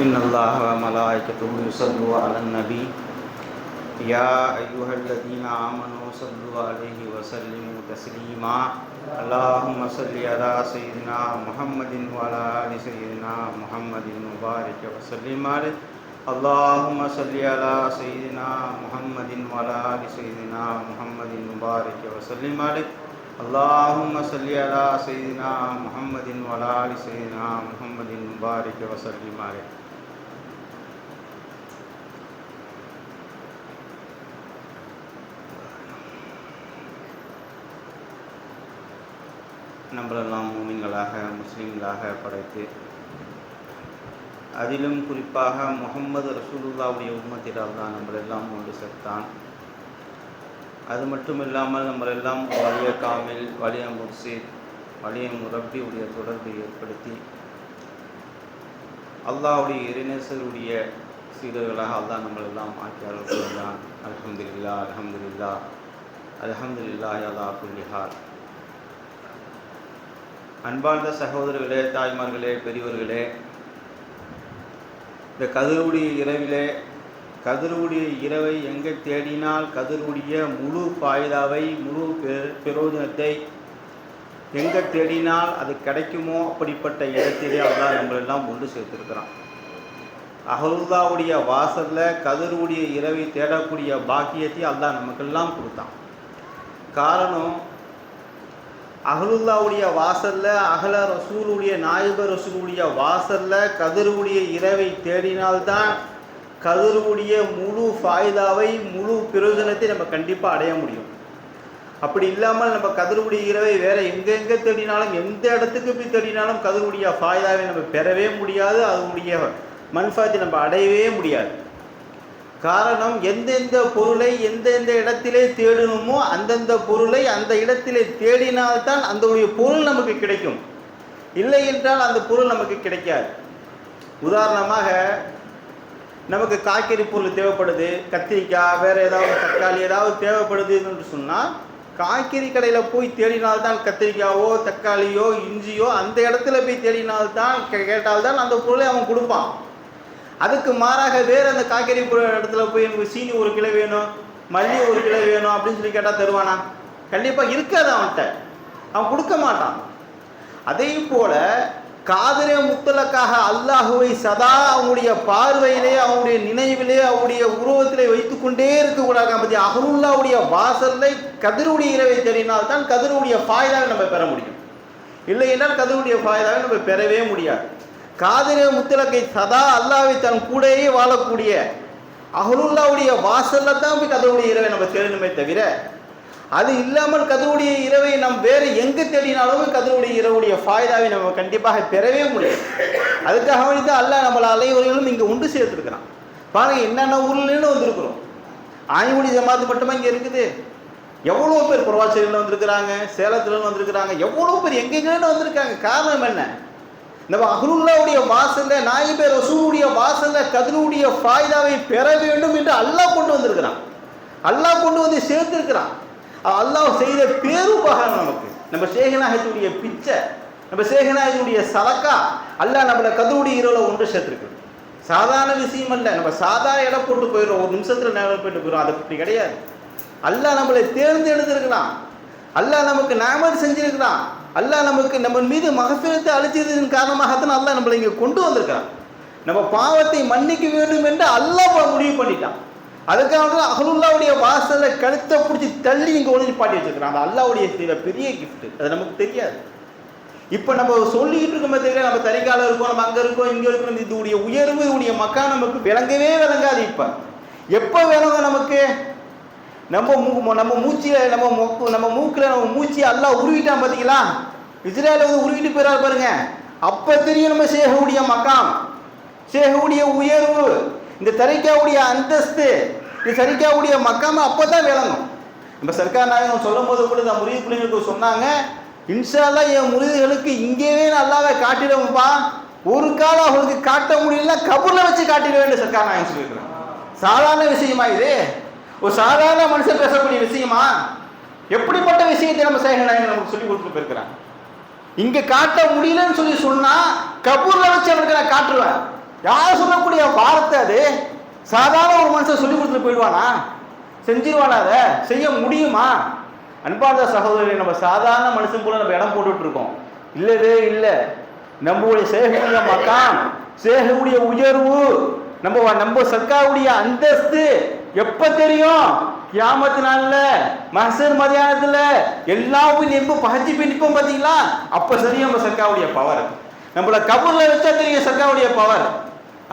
إن الله وملائكته يصلوا على النبي يا أيها الذين آمنوا صلوا عليه وسلموا تسليما اللهم صل على سيدنا محمد وعلى آل سيدنا محمد وبارك وسلم عليه اللهم صل على سيدنا محمد وعلى آل سيدنا محمد وبارك وسلم عليه اللهم صل على سيدنا محمد وعلى آل سيدنا محمد وبارك وسلم عليه நம்மளெல்லாம் மூமின்களாக முஸ்லீம்களாக படைத்து அதிலும் குறிப்பாக முகம்மது ரசூலுல்லாவுடைய உம்மத்தினால் தான் நம்மளெல்லாம் கொண்டு சேர்த்தான் அது மட்டும் இல்லாமல் நம்மளெல்லாம் வலிய காமில் வலிய முர்சித் வலிய முரப்பியுடைய தொடர்பை ஏற்படுத்தி அல்லாவுடைய இறைநேசருடைய சீடர்களாக அல்லாஹ் நம்மளெல்லாம் ஆக்கியாளர் சொல்கிறான் அல்ஹம்துலில்லா அல்ஹம்துலில்லா அல்ஹம்துலில்லா அல்லா புள்ளிஹார் அன்பார்ந்த சகோதரர்களே தாய்மார்களே பெரியவர்களே இந்த கதிருடைய இரவிலே கதிரூடிய இரவை எங்கே தேடினால் கதிருடைய முழு பாய்தாவை முழு பிரயோஜனத்தை எங்கே தேடினால் அது கிடைக்குமோ அப்படிப்பட்ட இடத்திலே அவர்தான் நம்மளெல்லாம் ஒன்று சேர்த்திருக்கிறான். அகருதாவுடைய வாசலில் கதிருடைய இரவை தேடக்கூடிய பாக்கியத்தை அல்லாஹ் நமக்கெல்லாம் கொடுத்தான். காரணம் அகலுல்லாவுடைய வாசல்ல அகல ரசூலுடைய நாயப ரசூலுடைய வாசல்ல கதிருடைய இரவை தேடினால்தான் கதிருடைய முழு ஃபாய்தாவை முழு பிரயோஜனத்தை நம்ம கண்டிப்பாக அடைய முடியும். அப்படி இல்லாமல் நம்ம கதிருடைய இரவை வேற எங்கெங்கே தேடினாலும் எந்த இடத்துக்கு போய் தேடினாலும் கதிருடைய ஃபாய்தாவை நம்ம பெறவே முடியாது. அதனுடைய மன்ஃபாத்தை நம்ம அடையவே முடியாது. காரணம் எந்தெந்த பொருளை எந்தெந்த இடத்திலே தேடணுமோ அந்தந்த பொருளை அந்த இடத்திலே தேடினால்தான் அதனுடைய பொருள் நமக்கு கிடைக்கும். இல்லை என்றால் அந்த பொருள் நமக்கு கிடைக்காது. உதாரணமாக நமக்கு காய்கறி பொருள் தேவைப்படுது கத்திரிக்காய் வேறு ஏதாவது தக்காளி ஏதாவது தேவைப்படுது என்று சொன்னால் காய்கறி கடையில் போய் தேடினால்தான் கத்திரிக்காவோ தக்காளியோ இஞ்சியோ அந்த இடத்துல போய் தேடினால்தான் கே- கேட்டால்தான் அந்த பொருளை அவன் கொடுப்பான். அதுக்கு மாறாக வேறு அந்த காய்கறி இடத்துல போய் எனக்கு சீனி ஒரு கிலோ வேணும் மல்லி ஒரு கிலோ வேணும் அப்படின்னு சொல்லி கேட்டால் தருவானா? கண்டிப்பாக இருக்காது அவன்கிட்ட. அவன் கொடுக்க மாட்டான். அதே போல காதலே முத்தலக்காக அல்லாஹுவை சதா அவனுடைய பார்வையிலே அவனுடைய நினைவிலே அவனுடைய உருவத்திலே வைத்துக்கொண்டே இருக்கக்கூடாது. பற்றி அகருல்லாவுடைய வாசல்லை கதிருடைய இரவை தெரியினால்தான் தான் கதிருடைய ஃபாய்தாவை நம்ம பெற முடியும். இல்லை என்றால் கதிருடைய ஃபாய்தாவை நம்ம பெறவே முடியாது. காதிரே முத்திரக்கை சதா அல்லாவை தன் கூடயே வாழக்கூடிய அகருல்லாவுடைய வாசல்ல தான் போய் கதவுடைய இரவை நம்ம தேடணுமே தவிர அது இல்லாமல் கதவுடைய இரவை நாம் வேறு எங்கே தேடினாலும் கதவுடைய இரவுடைய ஃபாய்தாவை நம்ம கண்டிப்பாக பெறவே முடியும் அதுக்காக வேண்டி தான் அல்லாஹ் நம்மளை அலைவர்களும் இங்கே உண்டு சேர்த்துருக்கிறான். பாருங்க என்னென்ன ஊர்லன்னு வந்திருக்கிறோம். ஆய்மொழி ஜமாத்து மட்டுமா இங்கே இருக்குது? எவ்வளோ பேர் புறவாச்சலில் வந்திருக்கிறாங்க சேலத்துலன்னு வந்திருக்கிறாங்க எவ்வளோ பேர் எங்கெங்கேன்னு வந்திருக்காங்க. காரணம் என்ன? நம்ம அகருல்லாவுடைய வாசல்ல நாயிபே ரசூலுடைய வாசல்ல கதிருடைய ஃபாய்தாவை பெற வேண்டும் என்று அல்லாஹ் கொண்டு வந்திருக்கிறான். அல்லாஹ் கொண்டு வந்து சேர்த்திருக்கிறான். அல்லாஹ் செய்த பேருபகாரம் நமக்கு. நம்ம சேகநாயகத்துடைய பிச்சை நம்ம சேகநாயகனுடைய சலக்கா அல்லாஹ் நம்மளை கதிருடைய இரவில் ஒன்று சேர்த்திருக்கு சாதாரண விஷயம் அல்ல. நம்ம சாதா இடம் போட்டு போயிடுறோம். ஒரு நிமிஷத்துல நேரம் போயிட்டு போயிடும் அது அப்படி கிடையாது. அல்லாஹ் நம்மளை தேர்ந்தெடுத்திருக்கலாம் அல்லாஹ் நமக்கு நாமல் செஞ்சிருக்கிறான். அல்லாஹ் நமக்கு நம்ம மீது மகசூலத்தை அழிச்சதன் காரணமாகத்தான் அல்லாஹ் நம்மளை இங்கே கொண்டு வந்திருக்கிறான். நம்ம பாவத்தை மன்னிக்க வேண்டும் என்று அல்லாஹ் முடிவு பண்ணிட்டான். அதுக்காக தான் அகலுல்லாவுடைய வாசலை கழுத்தை பிடிச்சி தள்ளி இங்கே ஒளிஞ்சு பாட்டி வச்சிருக்கிறான். அது அல்லாவுடைய செய்த பெரிய கிஃப்ட்டு அது நமக்கு தெரியாது. இப்போ நம்ம சொல்லிக்கிட்டு இருக்கோமே தெரியல நம்ம தறிக்கால இருக்கோம் நம்ம அங்கே இருக்கோம் இங்கே இருக்கோம். இதுடைய உயர்வு இதுடைய மக்கா நமக்கு விளங்கவே விளங்காது இப்போ. எப்போ விளங்கும் நமக்கு? நம்ம மூ நம்ம மூச்சில் நம்ம மொக்கு நம்ம மூக்கில் நம்ம மூச்சு எல்லாம் உருவிட்டான் பார்த்தீங்களா? இஸ்ரேல வந்து உருகிட்டு போயிடாரு பாருங்க. அப்போ தெரியும் நம்ம சேகவுடைய மக்காம் சேகவுடைய உயர்வு இந்த தரிக்காவுடைய அந்தஸ்து இந்த சரிக்காவுடைய மக்காம அப்போ தான் விளங்கும். நம்ம சர்க்கார் நாயகம் சொல்லும் போது கூட இந்த முறிவு பிள்ளைங்களுக்கு சொன்னாங்க இன்ஷால்லா என் முறிவுகளுக்கு இங்கேயே நல்லாவே காட்டிடுவோம்ப்பா ஒரு காலம் அவங்களுக்கு காட்ட முடியல கபூர்ல வச்சு காட்டிடுவேன் சர்க்கார் நாயகம் சொல்லியிருக்கிறேன் சாதாரண விஷயமா இது? ஒரு சாதாரண மனுஷன் பேசக்கூடிய விஷயமா? எப்படிப்பட்ட விஷயத்தை நம்ம சேகர் நாயகன் நமக்கு சொல்லி கொடுத்துட்டு போயிருக்கிறாங்க இங்க காட்ட முடியலன்னு சொல்லி சொன்னா கபூர்ல வச்சு அவனுக்கு நான் காட்டுருவேன் யார் சொல்லக்கூடிய வார்த்தை அது? சாதாரண ஒரு மனுஷன் சொல்லி கொடுத்துட்டு போயிடுவானா? செஞ்சிருவானா அதை? செய்ய முடியுமா? அன்பார்ந்த சகோதரி நம்ம சாதாரண மனுஷன் போல நம்ம இடம் போட்டுட்டு இருக்கோம் இல்லவே இல்லை. நம்மளுடைய சேகரிய மக்கான் சேகருடைய உயர்வு நம்ம நம்ம சர்க்காருடைய அந்தஸ்து எப்ப தெரியும்? கியாமத்து நாள்ல மகசர் மதியானத்துல எல்லாம் போய் நெம்பு பகச்சு போய் நிற்போம் பாத்தீங்களா? அப்ப தெரியும் நம்ம சர்க்காவுடைய பவர் நம்மள கபூர்ல வச்சா தெரியும் சர்க்காவுடைய பவர்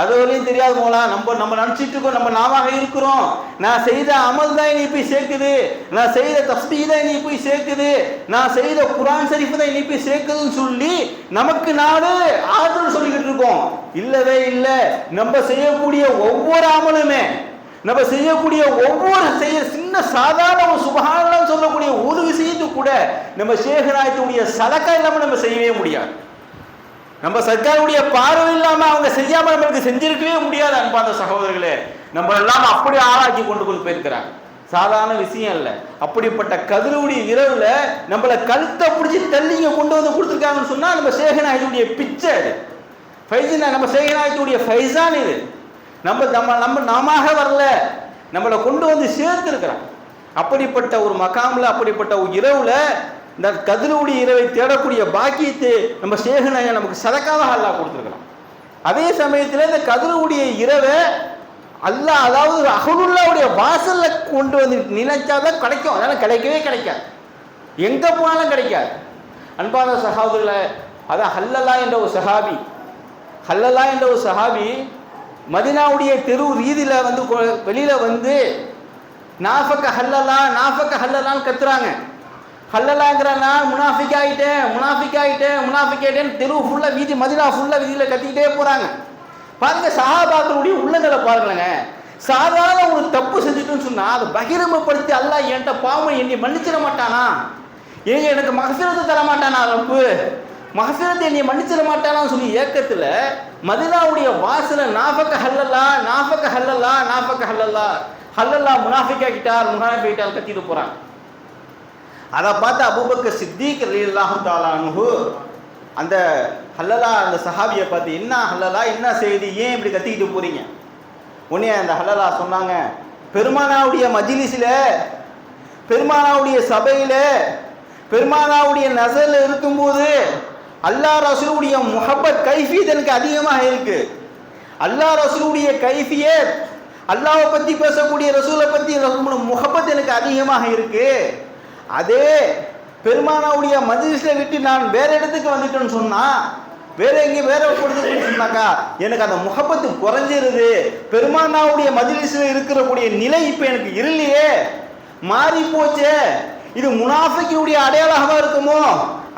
அது வரையும் தெரியாது போலா நம்ம நம்ம நினைச்சிட்டு இருக்கோம் நம்ம நாமாக இருக்கிறோம். நான் செய்த அமல் தான் நீ போய் சேர்க்குது. நான் செய்த தஸ்பீ தான் நீ போய் சேர்க்குது. நான் செய்த குரான் சரிப்பு தான் நீ போய் சேர்க்குதுன்னு சொல்லி நமக்கு நாடு ஆறுதல் சொல்லிக்கிட்டு இருக்கோம். இல்லவே இல்லை. நம்ம செய்யக்கூடிய ஒவ்வொரு அமலுமே நம்ம செய்யக்கூடிய ஒவ்வொரு செய்ய சின்ன சாதாரண ஒரு சுபகாரணம் சொல்லக்கூடிய ஒரு விஷயத்து கூட நம்ம சேகராயத்துடைய சலக்கா இல்லாம நம்ம செய்யவே முடியாது. நம்ம சர்க்காருடைய பார்வை இல்லாம அவங்க செய்யாம நம்மளுக்கு செஞ்சிருக்கவே முடியாது அன்பாந்த சகோதரர்களே. நம்ம எல்லாம் அப்படி ஆராய்ச்சி கொண்டு கொண்டு போயிருக்கிறாங்க. சாதாரண விஷயம் இல்லை. அப்படிப்பட்ட கதிரவுடைய இரவுல நம்மளை கழுத்தை பிடிச்சி தள்ளிங்க கொண்டு வந்து கொடுத்துருக்காங்கன்னு சொன்னா நம்ம சேகநாயகனுடைய பிச்சை அது. ஃபைசினா நம்ம சேகநாயகத்துடைய ஃபைசான் இது. நம்ம நம்ம நம்ம நாமாக வரல. நம்மளை கொண்டு வந்து சேர்த்துருக்கிறான். அப்படிப்பட்ட ஒரு மகாமில் அப்படிப்பட்ட ஒரு இரவில் இந்த கதிரவுடைய இரவை தேடக்கூடிய பாக்கியத்தை நம்ம சேகநாயகன் நமக்கு சதக்காக அல்லாஹ் கொடுத்துருக்கலாம் அதே சமயத்தில் இந்த கதிரவுடைய இரவை அல்லாஹ் அதாவது அகலுல்லாவுடைய வாசலில் கொண்டு வந்து நினைச்சாதான் கிடைக்கும். அதனால் கிடைக்கவே கிடைக்காது. எங்கே போனாலும் கிடைக்காது. அன்பான சகோதரர்களை அதான் ஹல்லலா என்ற ஒரு சஹாபி ஹல்லலா என்ற ஒரு சஹாபி மதினாவுடைய தெரு ரீதியில் வந்து கொ- வந்து நாஃபக்க ஹல்லலா நாஃபக்க ஹல்லலான்னு கத்துறாங்க. ஹல்லலாங்கிற நான் முனாஃபிக் ஆகிட்டேன் முனாஃபிக் ஆகிட்டேன் முனாஃபிக் ஆகிட்டேன்னு தெரு ஃபுல்லாக வீதி மதினா ஃபுல்லாக வீதியில் கத்திக்கிட்டே போகிறாங்க பாருங்க சஹாபாக்களுடைய உள்ளங்களை பாருங்களேங்க. சாதாரண ஒரு தப்பு செஞ்சுட்டுன்னு சொன்னால் அதை பகிரமப்படுத்தி அல்லா என்கிட்ட பாவம் என்னை மன்னிச்சிட மாட்டானா? ஏங்க எனக்கு மகசிரத்தை தர மாட்டானா ரப்பு? மகசிரத்தை என்னை மன்னிச்சிட மாட்டானான்னு சொல்லி ஏக்கத்துல மதினாவுடைய வாசல நாபக்க ஹல்லல்லா நாபக்க ஹல்லல்லா நாபக்க ஹல்லல்லா. ஹல்லல்லா முனாஃபிக்காக்கிட்டார் முனாஃபிக்கிட்டால் கத்திட்டு போறாங்க. அதை பார்த்து அபூபக்கர் சித்திக் ரலியல்லாஹு தஆலா அந்த ஹல்லலா அந்த சஹாபியை பார்த்து என்ன ஹல்லலா என்ன செய்தி? ஏன் இப்படி கத்திக்கிட்டு போறீங்க? உடனே அந்த ஹல்லலா சொன்னாங்க பெருமானாவுடைய மஜிலிஸில் பெருமானாவுடைய சபையில் பெருமானாவுடைய நசலில் இருக்கும்போது அல்லாஹ் ரசூலுடைய முகப்பத் கைஃபியத் எனக்கு அதிகமாக இருக்கு. அல்லாஹ் ரசூலுடைய கைஃபியத் அல்லாவை பத்தி பேசக்கூடிய ரசூலை பத்தி முகப்பத் எனக்கு அதிகமாக இருக்கு. அதே பெருமானாவுடைய மஜ்லிஸை விட்டு நான் வேற இடத்துக்கு வந்துட்டேன்னு சொன்னா வேற எங்கே வேற கொடுத்துன்னு சொன்னாக்கா எனக்கு அந்த முகப்பத்து குறைஞ்சிருது. பெருமானாவுடைய மஜ்லிஸில் இருக்கக்கூடிய நிலை இப்போ எனக்கு இல்லையே மாறி போச்சே இது முனாஃபிக்கினுடைய அடையாளமாக இருக்குமோ?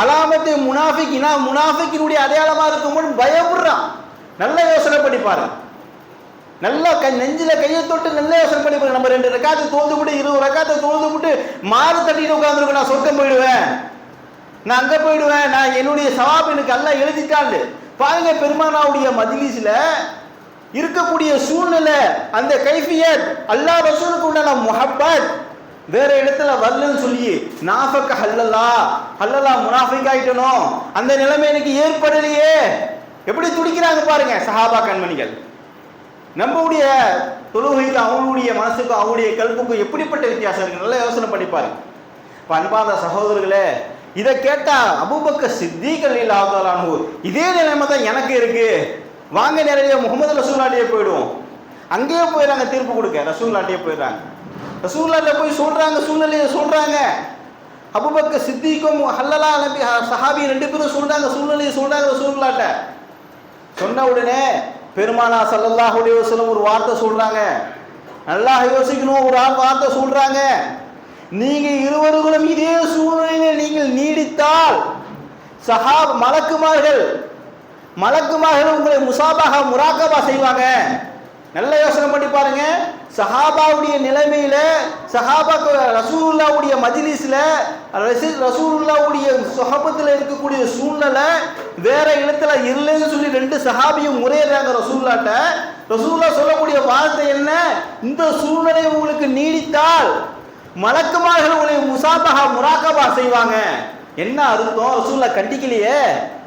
அலாமத்து முனாஃபிக்கினா முனாஃபிக்கினுடைய அடையாளமாக இருக்குமோன்னு பயப்படுறான் நல்ல யோசனை பண்ணி பாருங்க நல்லா கை நெஞ்சில கையை தொட்டு நல்ல யோசனை பண்ணி பாருங்க நம்ம ரெண்டு ரெக்காத்து தோந்து விட்டு இருபது ரெக்காத்தை தோந்து விட்டு மாறு தட்டிட்டு உட்காந்துருக்கோம் நான் சொர்க்கம் போயிடுவேன். நான் அங்க போயிடுவேன். நான் என்னுடைய சவாப் எனக்கு எல்லாம் எழுதிட்டாண்டு பாருங்க பெருமானாவுடைய மஜ்லிஸ்ல இருக்கக்கூடிய சூழ்நிலை அந்த கைஃபியத் அல்லாஹ் ரசூலுக்கு உண்டான முஹப்பத் வேற இடத்துல வரலன்னு சொல்லி நாஃபக்க ஹல்லலா ஹல்லலா முனாஃபிக் ஆயிட்டனோ அந்த நிலைமை எனக்கு ஏற்படலையே. எப்படி துடிக்கிறாங்க பாருங்க சஹாபா கண்மணிகள். நம்மளுடைய தொழுகைக்கு அவங்களுடைய மனசுக்கும் அவங்களுடைய கல்புக்கும் எப்படிப்பட்ட வித்தியாசம் இருக்கு? நல்லா யோசனை பண்ணிப்பாரு இப்போ இப்ப சகோதரர்களே இதை கேட்டா அபூபக்க சித்திகள் இல்லாதானு இதே நிலைமை தான் எனக்கு இருக்கு. வாங்க நிறைய முகமது ரசூல்லாட்டியே போயிடுவோம். அங்கேயே போயிடுறாங்க தீர்ப்பு கொடுக்க. ரசூல்லாட்டியே போயிடுறாங்க. ரசூல்லாட்ட போய் சொல்றாங்க சூழ்நிலையை சொல்றாங்க. அபுபக்க சித்திக்கும் ஹல்லலா நபி சஹாபி ரெண்டு பேரும் சொல்றாங்க சூழ்நிலையை சொல்றாங்க ரசூல்லாட்ட சொன்ன உடனே பெருமானா சல்லல்லாஹுடைய அலைஹி ஒரு வார்த்தை சொல்றாங்க. நல்லா யோசிக்கணும் ஒரு ஆள் வார்த்தை சொல்றாங்க. நீங்க இருவர்களும் இதே சூழ்நிலையில் நீங்கள் நீடித்தால் சஹா மலக்குமார்கள் மலக்குமார்கள் உங்களை முசாபாக முராக்கபா செய்வாங்க. நல்ல யோசனை பண்ணி பாருங்க. சஹாபாவுடைய நிலைமையில சஹாபா ரசூல்லாவுடைய மஜ்லிஸ்ல ரசூல்லாவுடைய ரசூலுல்லாவுடைய சொஹபத்தில் இருக்கக்கூடிய சூழ்நிலை வேற இடத்துல இல்லைன்னு சொல்லி ரெண்டு சஹாபியும் முறையிடுறாங்க ரசூல்லாட்ட ரசூல்லா சொல்லக்கூடிய வார்த்தை என்ன? இந்த சூழ்நிலை உங்களுக்கு நீடித்தால் மலக்குமார்கள் உங்களை முசாபகா முராக்கபா செய்வாங்க. என்ன அர்த்தம்? ரசூல்லா கண்டிக்கலையே.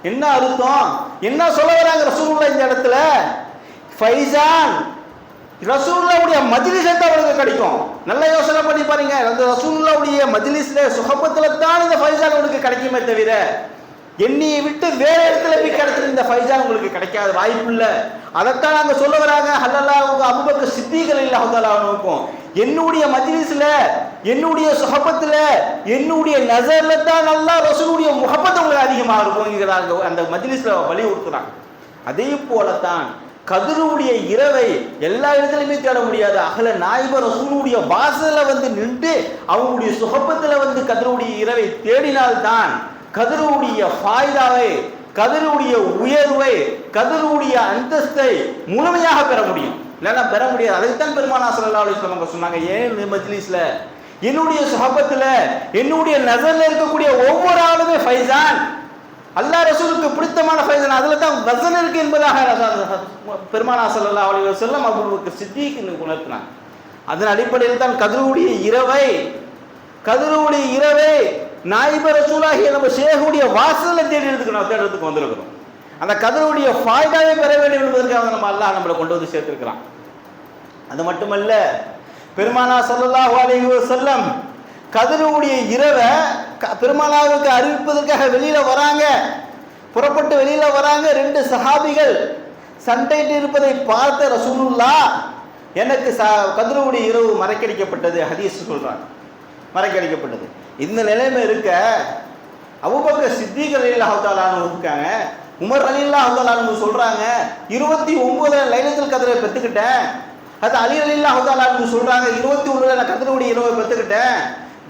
என்ன அர்த்தம்? என்ன சொல்ல வராங்க ரசூல்லா இந்த இடத்துல? ஃபைசான். ரசூல்லாவுடைய மஜிலிஸ் தான் அவனுக்கு கிடைக்கும்? நல்ல யோசனை பண்ணி பாருங்க. அந்த ரசூல்லாவுடைய மஜிலிஸ்ல சுகப்பத்துல தான் இந்த ஃபைசான் உங்களுக்கு கிடைக்குமே தவிர எண்ணியை விட்டு வேற இடத்துல போய் கிடைச்சது இந்த ஃபைசான் உங்களுக்கு கிடைக்காத வாய்ப்பு இல்லை. அதைத்தான் நாங்கள் சொல்ல வராங்க. ஹல்லல்லா உங்க அபுபக்கர் சித்திகள் இல்லாதவனுக்கும் என்னுடைய மஜிலிஸ்ல என்னுடைய சுகபத்துல என்னுடைய நசர்ல தான் நல்லா ரசூலுடைய முகப்பத்தை உங்களுக்கு அதிகமாக இருக்குங்கிறாங்க அந்த மஜிலிஸ்ல வலியுறுத்துறாங்க. அதே போலத்தான் கதிருடைய இரவை எல்லா இடத்துலையுமே தேட முடியாது. அகல நாய்பர் ரசூலுடைய வாசலில் வந்து நின்று அவங்களுடைய சுகப்பத்தில் வந்து கதிருடைய இரவை தேடினால்தான் கதிருடைய ஃபாய்தாவை கதிருடைய உயர்வை கதிருடைய அந்தஸ்தை முழுமையாக பெற முடியும். இல்லைன்னா பெற முடியாது. அதைத்தான் பெருமானா சல்லா அலிஸ்லாம் அவங்க சொன்னாங்க. ஏன் இந்த என்னுடைய சுகப்பத்தில் என்னுடைய நசரில் இருக்கக்கூடிய ஒவ்வொரு ஆளுமே ஃபைசான் அல்லாஹ் ரசூலுக்கு பிடித்தமான ஃபைசன் அதில் தான் வசன் இருக்கு என்பதாக பெருமானா ஸல்லல்லாஹு அலைஹி செல்லம் அவர்களுக்கு சித்திக்கு உணர்த்தினான் அதன் அடிப்படையில் தான் கதிருடைய இரவை கதிருடைய இரவை நாயிப ரசூலாகிய நம்ம ஷேகுடைய வாசலை தேடி எடுத்துக்கணும். தேடுறதுக்கு வந்திருக்கிறோம். அந்த கதிருடைய ஃபாய்தாவை பெற வேண்டும் என்பதற்காக நம்ம அல்லாஹ் நம்மளை கொண்டு வந்து சேர்த்திருக்கிறான். அது மட்டுமல்ல பெருமானா ஸல்லல்லாஹு அலைஹி செல்லம் கதிரவுடைய இரவை க- பெருமானாவுக்கு அறிவிப்பதற்காக வெளியில வராங்க. புறப்பட்டு வெளியில வராங்க ரெண்டு சஹாபிகள். சண்டையிட்டு இருப்பதை பார்த்த ரசூலுல்லா எனக்கு சா கதிரவுடைய இரவு மறைக்கடிக்கப்பட்டது ஹதீஸ் சொல்கிறாங்க மறைக்கடிக்கப்பட்டது. இந்த நிலைமை இருக்க அபூபக்கர் சித்திகர் அல்லாஹாலான்னு இருக்காங்க. உமர் அலில்லா அல்லாஹாலான்னு சொல்றாங்க இருபத்தி ஒன்பது லைலத்தில் கதிரை பெற்றுக்கிட்டேன் அது அலி அலில்லா அல்லாஹாலான்னு சொல்றாங்க இருபத்தி ஒண்ணுல நான் கதிரவுடைய இரவை பெற்றுக்கிட்டேன்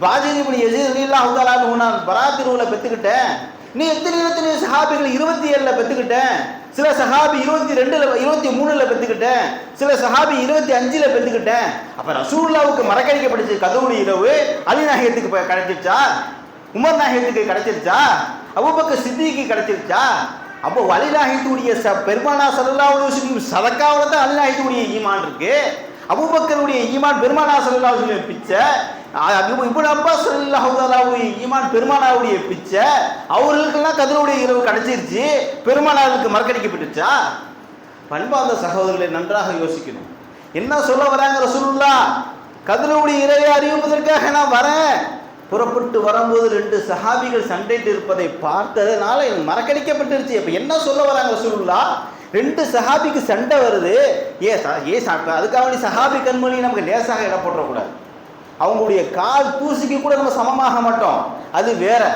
பாஜினி இப்படி எஜீத் அலி அல்லாஹாலான்னு நான் பெற்றுக்கிட்டேன். நீ எத்தனை எத்தனை சஹாபிகள் இருபத்தி ஏழில் பெற்றுக்கிட்டேன்? சில சஹாபி இருபத்தி ரெண்டில் இருபத்தி மூணில் பெற்றுக்கிட்டேன். சில சஹாபி இருபத்தி அஞ்சில் பெற்றுக்கிட்டேன். அப்போ ரசூல்லாவுக்கு மறக்கடிக்கப்பட்டுச்சு கதவுடைய இரவு அலி நாயகத்துக்கு கிடைச்சிருச்சா? உமர் நாயகத்துக்கு கிடைச்சிருச்சா? அபூபக்கர் சித்திக்கு கிடைச்சிருச்சா? அப்போ அலி நாயகத்துடைய ச பெருமானா சல்லல்லாஹு உலகம் சதக்காவில் தான் அலி நாயகத்துடைய ஈமான் இருக்கு. அபுபக்கருடைய ஈமான் பெருமானா சல்லல்லாஹு உலகம் பிச்சை. இப்னு அப்பாஸ் ஸல்லல்லாஹு ஈமான் பெருமானாவுடைய பிச்சை. அவர்களுக்கெல்லாம் கதிரவுடைய இரவு கிடைச்சிருச்சு பெருமானாருக்கு மறக்கடிக்கப்பட்டுச்சா? பண்பார்ந்த சகோதரர்களை நன்றாக யோசிக்கணும். என்ன சொல்ல வராங்க ரசூலுல்லா? கதிரவுடைய இரவை அறிவிப்பதற்காக நான் வரேன். புறப்பட்டு வரும்போது ரெண்டு சஹாபிகள் சண்டைட்டு இருப்பதை பார்த்ததுனால எனக்கு மறக்கடிக்கப்பட்டுருச்சு. இப்போ என்ன சொல்ல வராங்க ரசூலுல்லா? ரெண்டு சஹாபிக்கு சண்டை வருது. ஏ சா ஏ சாப்பிட்டா? அதுக்காக வேண்டி சஹாபி கண்மொழி நமக்கு லேசாக இடம் போட்டுறக்கூடாது. அவங்களுடைய கால் தூசிக்கு கூட நம்ம சமமாக மாட்டோம். அது வேற.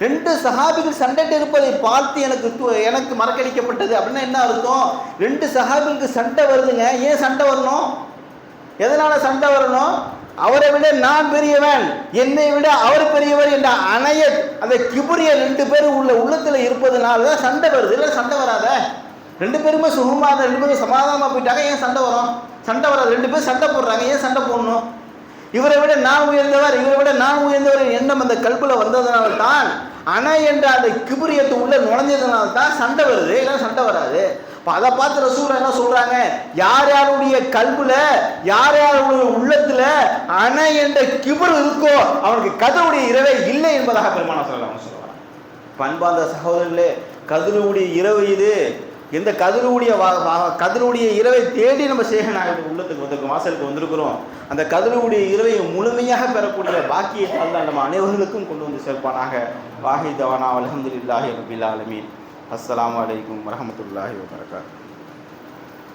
ரெண்டு சஹாபிகள் சண்டைட்டு இருப்பதை பார்த்து எனக்கு து- எனக்கு மறக்கடிக்கப்பட்டது. அப்படின்னா என்ன அர்த்தம்? ரெண்டு சஹாபிகளுக்கு சண்டை வருதுங்க. ஏன் சண்டை வரணும்? எதனால சண்டை வரணும்? அவரை விட நான் பெரியவன். என்னை விட அவர் பெரியவர் என்ற அணைய அந்த கிபுரிய ரெண்டு பேரும் உள்ள உள்ளத்துல இருப்பதுனால தான் சண்டை வருது. இல்லை சண்டை வராத. ரெண்டு பேருமே சுகமாக ரெண்டு பேரும் சமாதானமாக போயிட்டாங்க. ஏன் சண்டை வரும்? சண்டை வராது. ரெண்டு பேரும் சண்டை போடுறாங்க. ஏன் சண்டை போடணும்? இவரை விட நான் உயர்ந்தவர் இவரை விட நான் உயர்ந்தவர் எண்ணம் அந்த கல்புல வந்ததுனால தான் அணை என்ற அந்த கிபுரியத்து உள்ள நுழைஞ்சதுனால தான் சண்டை வருது. இல்லை சண்டை வராது. இப்போ அதை பார்த்து ரசூல் என்ன சொல்றாங்க? யார் யாருடைய கல்புல யார் யாருடைய உள்ளத்துல அணை என்ற கிபுர் இருக்கோ அவனுக்கு கதவுடைய இரவே இல்லை என்பதாக பெருமான சொல்கிறாங்க சொல்லுவாங்க பண்பார்ந்த சகோதரர்களே கதிரவுடைய இரவு இது. இந்த கதிரூடிய கதிரூடிய இரவை தேடி நம்ம சேகநாயகத்துக்கு உள்ளத்துக்கு வந்திருக்கோம் வாசலுக்கு வந்திருக்கிறோம். அந்த கதிரூடிய இரவை முழுமையாக பெறக்கூடிய பாக்கியத்தை அல்லாஹ் நம்ம அனைவர்களுக்கும் கொண்டு வந்து சேர்ப்பானாக. வாஹி தவானா அலமதுல்லாஹி ரபில் ஆலமீன். அஸ்லாம் வலைக்கம் வரமத்துல்லாஹி வரகாத்து